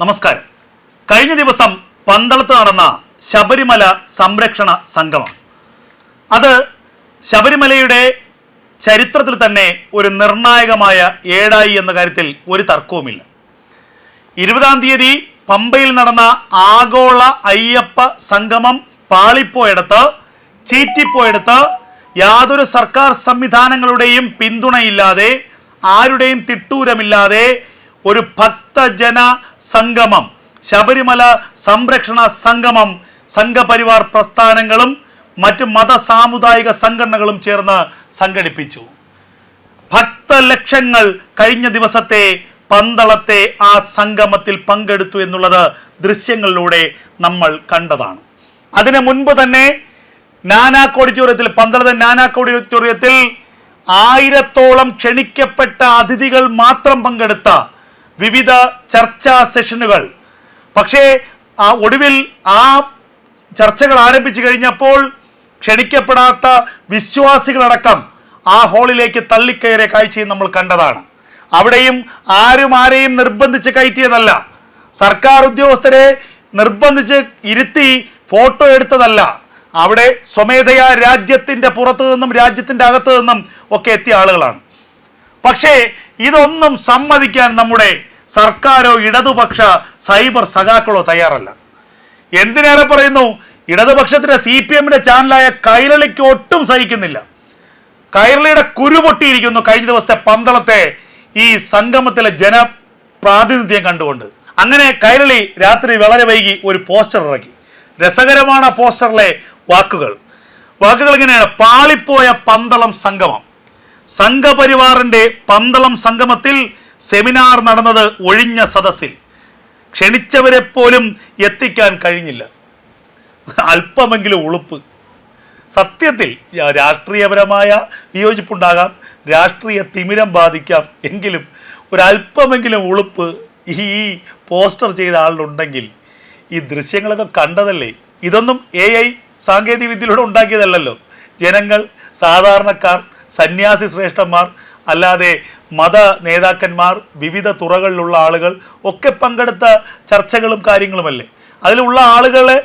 നമസ്കാരം. കഴിഞ്ഞ ദിവസം പന്തളത്ത് നടന്ന ശബരിമല സംരക്ഷണ സംഗമം. അത് ശബരിമലയുടെ ചരിത്രത്തിൽ തന്നെ ഒരു നിർണായകമായ ഏടായി എന്ന കാര്യത്തിൽ ഒരു തർക്കവുമില്ല. ഇരുപതാം തീയതി പമ്പയിൽ നടന്ന ആഗോള അയ്യപ്പ സംഗമം പാളിപ്പോയെടുത്ത് ചീറ്റിപ്പോയെടുത്ത് യാതൊരു സർക്കാർ സംവിധാനങ്ങളുടെയും പിന്തുണയില്ലാതെ ആരുടെയും തിട്ടൂരമില്ലാതെ ഒരു ഭക്തജന സംഗമം ശബരിമല സംരക്ഷണ സംഗമം സംഘപരിവാർ പ്രസ്ഥാനങ്ങളും മറ്റ് മത സാമുദായിക സംഘടനകളും ചേർന്ന് സംഘടിപ്പിച്ചു. ഭക്തലക്ഷങ്ങൾ കഴിഞ്ഞ ദിവസത്തെ പന്തളത്തെ ആ സംഗമത്തിൽ പങ്കെടുത്തു എന്നുള്ളത് ദൃശ്യങ്ങളിലൂടെ നമ്മൾ കണ്ടതാണ്. അതിനു മുൻപ് തന്നെ നാനാക്ക് ഓഡിറ്റോറിയത്തിൽ പന്തളത്തെ നാനാക്ക് ഓഡിറ്റോറിയത്തിൽ ആയിരത്തോളം ക്ഷണിക്കപ്പെട്ട അതിഥികൾ മാത്രം പങ്കെടുത്ത വിവിധ ചർച്ചാ സെഷനുകൾ. പക്ഷേ ആ ഒടുവിൽ ആ ചർച്ചകൾ ആരംഭിച്ചു കഴിഞ്ഞപ്പോൾ ക്ഷണിക്കപ്പെടാത്ത വിശ്വാസികളടക്കം ആ ഹാളിലേക്ക് തള്ളിക്കയറിയ കാഴ്ചയും നമ്മൾ കണ്ടതാണ്. അവിടെയും ആരും ആരെയും നിർബന്ധിച്ച് കയറ്റിയതല്ല. സർക്കാർ ഉദ്യോഗസ്ഥരെ നിർബന്ധിച്ച് ഇരുത്തി ഫോട്ടോ എടുത്തതല്ല. അവിടെ സ്വമേധയാ രാജ്യത്തിന്റെ പുറത്തു നിന്നും രാജ്യത്തിന്റെ അകത്തു നിന്നും ഒക്കെ എത്തിയ ആളുകളാണ്. പക്ഷേ ഇതൊന്നും സമ്മതിക്കാൻ നമ്മുടെ സർക്കാരോ ഇടതുപക്ഷ സൈബർ സഖാക്കളോ തയ്യാറല്ല. എന്തിനേറെ പറയുന്നു? ഇടതുപക്ഷത്തിന്റെ സി പി എമ്മിന്റെ ചാനലായ കൈരളിക്ക് ഒട്ടും സഹിക്കുന്നില്ല. കൈരളിയുടെ കുരുപൊട്ടിയിരിക്കുന്നു കഴിഞ്ഞ ദിവസത്തെ പന്തളത്തെ ഈ സംഗമത്തിലെ ജനപ്രാതിനിധ്യം കണ്ടുകൊണ്ട്. അങ്ങനെ കൈരളി രാത്രി വളരെ വൈകി ഒരു പോസ്റ്റർ ഇറക്കി. രസകരമാണ് പോസ്റ്ററിലെ വാക്കുകൾ. വാക്കുകൾ ഇങ്ങനെയാണ്. പാളിപ്പോയ പന്തളം സംഗമം. സംഘപരിവാറിന്റെ പന്തളം സംഗമത്തിൽ സെമിനാർ നടന്നത് ഒഴിഞ്ഞ സദസ്സിൽ. ക്ഷണിച്ചവരെ പോലും എത്തിക്കാൻ കഴിഞ്ഞില്ല. അല്പമെങ്കിലും ഉളുപ്പ്. സത്യത്തിൽ രാഷ്ട്രീയപരമായ വിയോജിപ്പുണ്ടാകാം രാഷ്ട്രീയ തിമിരം ബാധിക്കാം എങ്കിലും ഒരല്പമെങ്കിലും ഉളുപ്പ് ഈ പോസ്റ്റർ ചെയ്ത ആളുണ്ടെങ്കിൽ ഈ ദൃശ്യങ്ങളൊക്കെ കണ്ടതല്ലേ? ഇതൊന്നും എ ഐ സാങ്കേതിക വിദ്യയിലൂടെ ഉണ്ടാക്കിയതല്ലല്ലോ. ജനങ്ങൾ സാധാരണക്കാർ സന്യാസി ശ്രേഷ്ഠന്മാർ അല്ലാതെ മത നേതാക്കന്മാർ വിവിധ തുറകളിലുള്ള ആളുകൾ ഒക്കെ പങ്കെടുത്ത ചർച്ചകളും കാര്യങ്ങളുമല്ലേ? അതിലുള്ള ആളുകളെ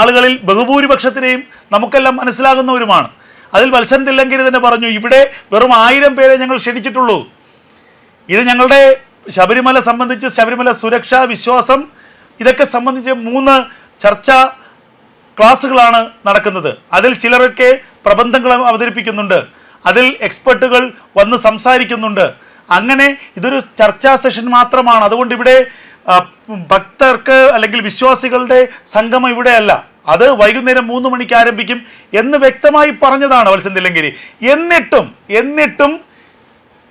ആളുകളിൽ ബഹുഭൂരിപക്ഷത്തിനെയും നമുക്കെല്ലാം മനസ്സിലാകുന്നവരുമാണ്. അതിൽ വത്സൻ തില്ലങ്കേരി തന്നെ പറഞ്ഞു ഇവിടെ വെറും ആയിരം പേരെ ഞങ്ങൾ ക്ഷണിച്ചിട്ടുള്ളൂ. ഇത് ഞങ്ങളുടെ ശബരിമല സംബന്ധിച്ച് ശബരിമല സുരക്ഷാ വിശ്വാസം ഇതൊക്കെ സംബന്ധിച്ച് മൂന്ന് ചർച്ച ക്ലാസ്സുകളാണ് നടക്കുന്നത്. അതിൽ ചിലരൊക്കെ പ്രബന്ധങ്ങൾ അവതരിപ്പിക്കുന്നുണ്ട്. അതിൽ എക്സ്പെർട്ടുകൾ വന്ന് സംസാരിക്കുന്നുണ്ട്. അങ്ങനെ ഇതൊരു ചർച്ചാ സെഷൻ മാത്രമാണ്. അതുകൊണ്ട് ഇവിടെ ഭക്തർക്ക് അല്ലെങ്കിൽ വിശ്വാസികളുടെ സംഗമം ഇവിടെയല്ല. അത് വൈകുന്നേരം മൂന്ന് മണിക്ക് ആരംഭിക്കും എന്ന് വ്യക്തമായി പറഞ്ഞതാണ് വത്സൻ തില്ലങ്കേരി. എന്നിട്ടും എന്നിട്ടും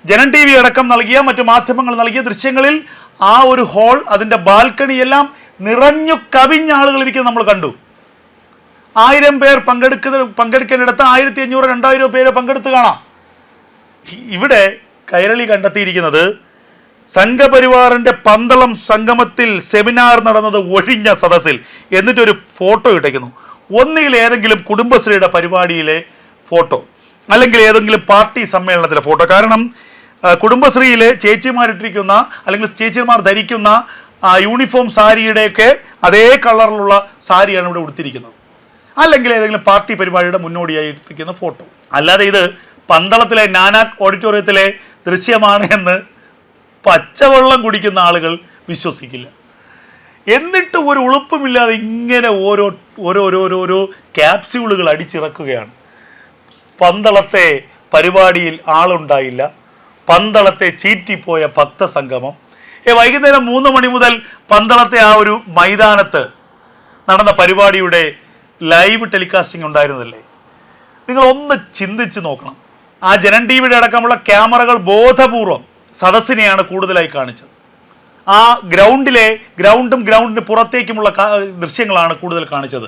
ജനൻ ടി വി അടക്കം നൽകിയ മറ്റു മാധ്യമങ്ങൾ നൽകിയ ദൃശ്യങ്ങളിൽ ആ ഒരു ഹാൾ അതിന്റെ ബാൽക്കണി എല്ലാം നിറഞ്ഞു കവിഞ്ഞ ആളുകൾ ഇരിക്കുന്നത് നമ്മൾ കണ്ടു. ആയിരം പേർ പങ്കെടുക്കുന്ന പങ്കെടുക്കേണ്ടിടത്ത് ആയിരത്തി അഞ്ഞൂറ് രണ്ടായിരം പേര് പങ്കെടുത്ത് കാണാം. ഇവിടെ കൈരളി കണ്ടെത്തിയിരിക്കുന്നത് സംഘപരിവാറിന്റെ പന്തളം സംഗമത്തിൽ സെമിനാർ നടന്നത് ഒഴിഞ്ഞ സദസ്സിൽ എന്നിട്ടൊരു ഫോട്ടോ ഇട്ടേക്കുന്നു. ഒന്നുകിൽ ഏതെങ്കിലും കുടുംബശ്രീയുടെ പരിപാടിയിലെ ഫോട്ടോ അല്ലെങ്കിൽ ഏതെങ്കിലും പാർട്ടി സമ്മേളനത്തിലെ ഫോട്ടോ. കാരണം കുടുംബശ്രീയിലെ ചേച്ചിമാരിട്ടിരിക്കുന്ന അല്ലെങ്കിൽ ചേച്ചിമാർ ധരിക്കുന്ന യൂണിഫോം സാരിയുടെയൊക്കെ അതേ കളറിലുള്ള സാരിയാണ് ഇവിടെ ഉടുത്തിരിക്കുന്നത്. അല്ലെങ്കിൽ ഏതെങ്കിലും പാർട്ടി പരിപാടിയുടെ മുന്നോടിയായി എടുത്തിരിക്കുന്ന ഫോട്ടോ. അല്ലാതെ ഇത് പന്തളത്തിലെ നാനാക് ഓഡിറ്റോറിയത്തിലെ ദൃശ്യമാണ് എന്ന് പച്ചവെള്ളം കുടിക്കുന്ന ആളുകൾ വിശ്വസിക്കില്ല. എന്നിട്ട് ഒരു ഉളുപ്പുമില്ലാതെ ഇങ്ങനെ ഓരോ ഓരോ ഓരോ ഓരോ ഓരോ ക്യാപ്സ്യൂളുകൾ അടിച്ചിറക്കുകയാണ്. പന്തളത്തെ പരിപാടിയിൽ ആളുണ്ടായില്ല. പന്തളത്തെ ചീറ്റിപ്പോയ ഭക്തസംഗമം. ഏ വൈകുന്നേരം മൂന്ന് മണി മുതൽ പന്തളത്തെ ആ ഒരു മൈതാനത്ത് നടന്ന പരിപാടിയുടെ ലൈവ് ടെലികാസ്റ്റിംഗ് ഉണ്ടായിരുന്നില്ലേ? നിങ്ങൾ ഒന്ന് ചിന്തിച്ച് നോക്കണം. ആ ജനൻ ടി വിയുടെ അടക്കമുള്ള ക്യാമറകൾ ബോധപൂർവം സദസ്സിനെയാണ് കൂടുതലായി കാണിച്ചത്. ആ ഗ്രൗണ്ടിലെ ഗ്രൗണ്ടും ഗ്രൗണ്ടിന് പുറത്തേക്കുമുള്ള ദൃശ്യങ്ങളാണ് കൂടുതൽ കാണിച്ചത്.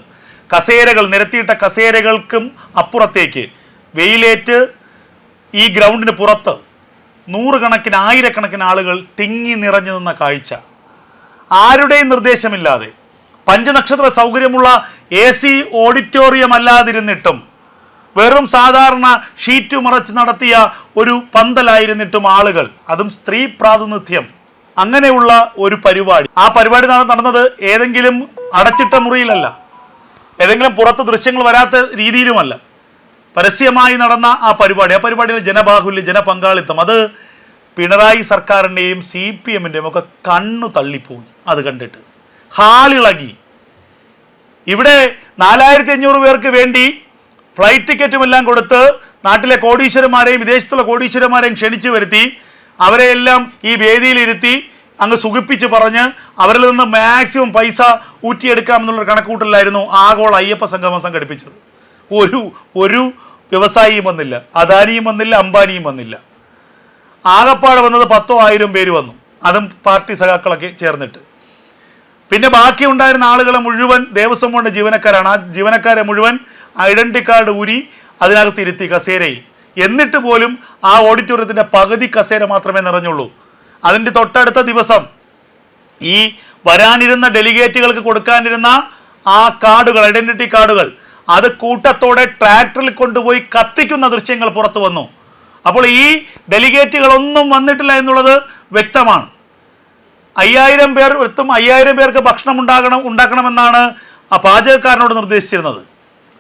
കസേരകൾ നിരത്തിയിട്ട കസേരകൾക്കും അപ്പുറത്തേക്ക് വെയിലേറ്റ് ഈ ഗ്രൗണ്ടിന് പുറത്ത് നൂറുകണക്കിന് ആയിരക്കണക്കിന് ആളുകൾ തിങ്ങി നിറഞ്ഞു നിന്ന കാഴ്ച. ആരുടെയും നിർദ്ദേശമില്ലാതെ പഞ്ചനക്ഷത്ര സൗകര്യമുള്ള എ സി ഓഡിറ്റോറിയം അല്ലാതിരുന്നിട്ടും വെറും സാധാരണ ഷീറ്റ് മറച്ച് നടത്തിയ ഒരു പന്തലായിരുന്നിട്ടും ആളുകൾ അതും സ്ത്രീ പ്രാതിനിധ്യം അങ്ങനെയുള്ള ഒരു പരിപാടി. ആ പരിപാടി നട- നടന്നത് ഏതെങ്കിലും അടച്ചിട്ട മുറിയിലല്ല. ഏതെങ്കിലും പുറത്ത് ദൃശ്യങ്ങൾ വരാത്ത രീതിയിലുമല്ല. പരസ്യമായി നടന്ന ആ പരിപാടി. ആ പരിപാടിയിലെ ജനബാഹുല്യം ജനപങ്കാളിത്തം അത് പിണറായി സർക്കാരിന്റെയും സി പി എമ്മിന്റെയും ഒക്കെ കണ്ണു തള്ളിപ്പോയി അത് കണ്ടിട്ട്. ഹാളിളകി. ഇവിടെ നാലായിരത്തി അഞ്ഞൂറ് പേർക്ക് വേണ്ടി ഫ്ലൈറ്റ് ടിക്കറ്റും എല്ലാം കൊടുത്ത് നാട്ടിലെ കോടീശ്വരന്മാരെയും വിദേശത്തുള്ള കോടീശ്വരന്മാരെയും ക്ഷണിച്ചു വരുത്തി അവരെയെല്ലാം ഈ വേദിയിലിരുത്തി അങ്ങ് സുഖിപ്പിച്ച് പറഞ്ഞ് അവരിൽ നിന്ന് മാക്സിമം പൈസ ഊറ്റിയെടുക്കാം എന്നുള്ള കണക്കൂട്ടലായിരുന്നു ആഗോള അയ്യപ്പ സംഗമം സംഘടിപ്പിച്ചത്. ഒരു ഒരു വ്യവസായിയും വന്നില്ല. അദാനിയും വന്നില്ല അംബാനിയും വന്നില്ല. ആകപ്പാട് വന്നത് പത്തോ ആയിരം പേര് വന്നു. അതും പാർട്ടി സഖാക്കളൊക്കെ ചേർന്നിട്ട്. പിന്നെ ബാക്കി ഉണ്ടായിരുന്ന ആളുകളെ മുഴുവൻ ദേവസ്വം ബോർഡിന്റെ ജീവനക്കാരാണ്. ആ ജീവനക്കാരെ മുഴുവൻ ഐഡന്റി കാർഡ് ഊരി അതിനകത്ത് ഇരുത്തി കസേരയിൽ. എന്നിട്ട് പോലും ആ ഓഡിറ്റോറിയത്തിന്റെ പകുതി കസേര മാത്രമേ നിറഞ്ഞുള്ളൂ. അതിന്റെ തൊട്ടടുത്ത ദിവസം ഈ വരാനിരുന്ന ഡെലിഗേറ്റുകൾക്ക് കൊടുക്കാനിരുന്ന ആ കാർഡുകൾ ഐഡന്റിറ്റി കാർഡുകൾ അത് കൂട്ടത്തോടെ ട്രാക്ടറിൽ കൊണ്ടുപോയി കത്തിക്കുന്ന ദൃശ്യങ്ങൾ പുറത്തു വന്നു. അപ്പോൾ ഈ ഡെലിഗേറ്റുകളൊന്നും വന്നിട്ടില്ല എന്നുള്ളത് വ്യക്തമാണ്. അയ്യായിരം പേർ എത്തും അയ്യായിരം പേർക്ക് ഭക്ഷണം ഉണ്ടാകണം ഉണ്ടാക്കണമെന്നാണ് ആ പാചകക്കാരനോട് നിർദ്ദേശിച്ചിരുന്നത്.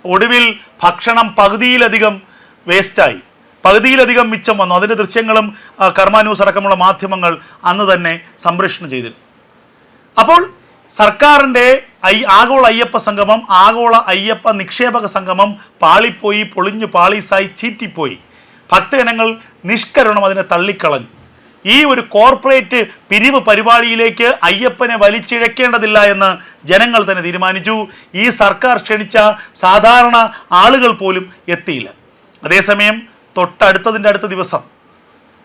ഒടുവിൽ ഭക്ഷണം പകുതിയിലധികം വേസ്റ്റായി. പകുതിയിലധികം മിച്ചം വന്നു. അതിന്റെ ദൃശ്യങ്ങളും കർമാന്യൂസ് ന്യൂസ് അടക്കമുള്ള മാധ്യമങ്ങൾ അന്ന് തന്നെ സംപ്രേഷണം ചെയ്തിരുന്നു. അപ്പോൾ സർക്കാരിന്റെ ഐ ആഗോള അയ്യപ്പ സംഗമം ആഗോള അയ്യപ്പ നിക്ഷേപക സംഗമം പാളിപ്പോയി പൊളിഞ്ഞു പാളീസായി ചീറ്റിപ്പോയി. ഭക്തജനങ്ങൾ നിഷ്കരണം അതിനെ തള്ളിക്കളഞ്ഞു. ഈ ഒരു കോർപ്പറേറ്റ് പിരിവ് പരിപാടിയിലേക്ക് അയ്യപ്പനെ വലിച്ചിഴക്കേണ്ടതില്ല എന്ന് ജനങ്ങൾ തന്നെ തീരുമാനിച്ചു. ഈ സർക്കാർ ക്ഷണിച്ച സാധാരണ ആളുകൾ പോലും എത്തിയില്ല. അതേസമയം തൊട്ടടുത്തതിന്റെ അടുത്ത ദിവസം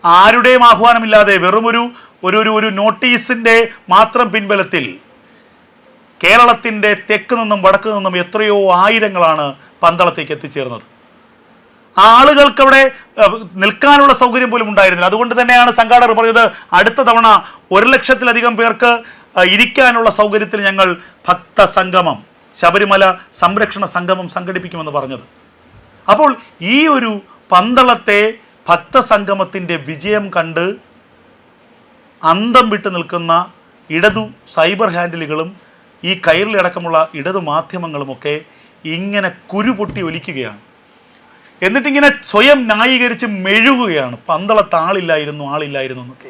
ആരുടെയും ആഹ്വാനമില്ലാതെ വെറുമൊരു ഒരു ഒരു ഒരു നോട്ടീസിന്റെ മാത്രം പിൻബലത്തിൽ കേരളത്തിന്റെ തെക്ക് നിന്നും വടക്ക് നിന്നും എത്രയോ ആയിരങ്ങളാണ് പന്തളത്തേക്ക് എത്തിച്ചേർന്നത്. ആ ആളുകൾക്ക് അവിടെ അഹ്, നിൽക്കാനുള്ള സൗകര്യം പോലും ഉണ്ടായിരുന്നില്ല. അതുകൊണ്ട് തന്നെയാണ് സംഘാടകർ പറഞ്ഞത് അടുത്ത തവണ ഒരു ലക്ഷത്തിലധികം പേർക്ക് ഇരിക്കാനുള്ള സൗകര്യത്തിൽ ഞങ്ങൾ ഭക്ത സംഗമം ശബരിമല സംരക്ഷണ സംഗമം സംഘടിപ്പിക്കുമെന്ന് പറഞ്ഞത്. അപ്പോൾ ഈ ഒരു പന്തളത്തെ ഭക്തസംഗമത്തിന്റെ വിജയം കണ്ട് അന്തം വിട്ട് നിൽക്കുന്ന ഇടതു സൈബർ ഹാൻഡിലുകളും ഈ കയറിലടക്കമുള്ള ഇടതു മാധ്യമങ്ങളുമൊക്കെ ഇങ്ങനെ കുരുപൊട്ടി ഒലിക്കുകയാണ്. എന്നിട്ടിങ്ങനെ സ്വയം ന്യായീകരിച്ച് മെഴുകുകയാണ്. പന്തളത്ത് ആളില്ലായിരുന്നു ആളില്ലായിരുന്നു എന്നൊക്കെ.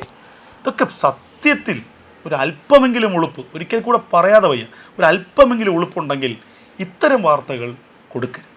ഇതൊക്കെ സത്യത്തിൽ ഒരു അല്പമെങ്കിലും ഉളുപ്പ് ഒരിക്കൽ കൂടെ പറയാതെ വയ്യ. ഒരു അല്പമെങ്കിലും ഉളുപ്പുണ്ടെങ്കിൽ ഇത്തരം വാർത്തകൾ കൊടുക്കരുത്.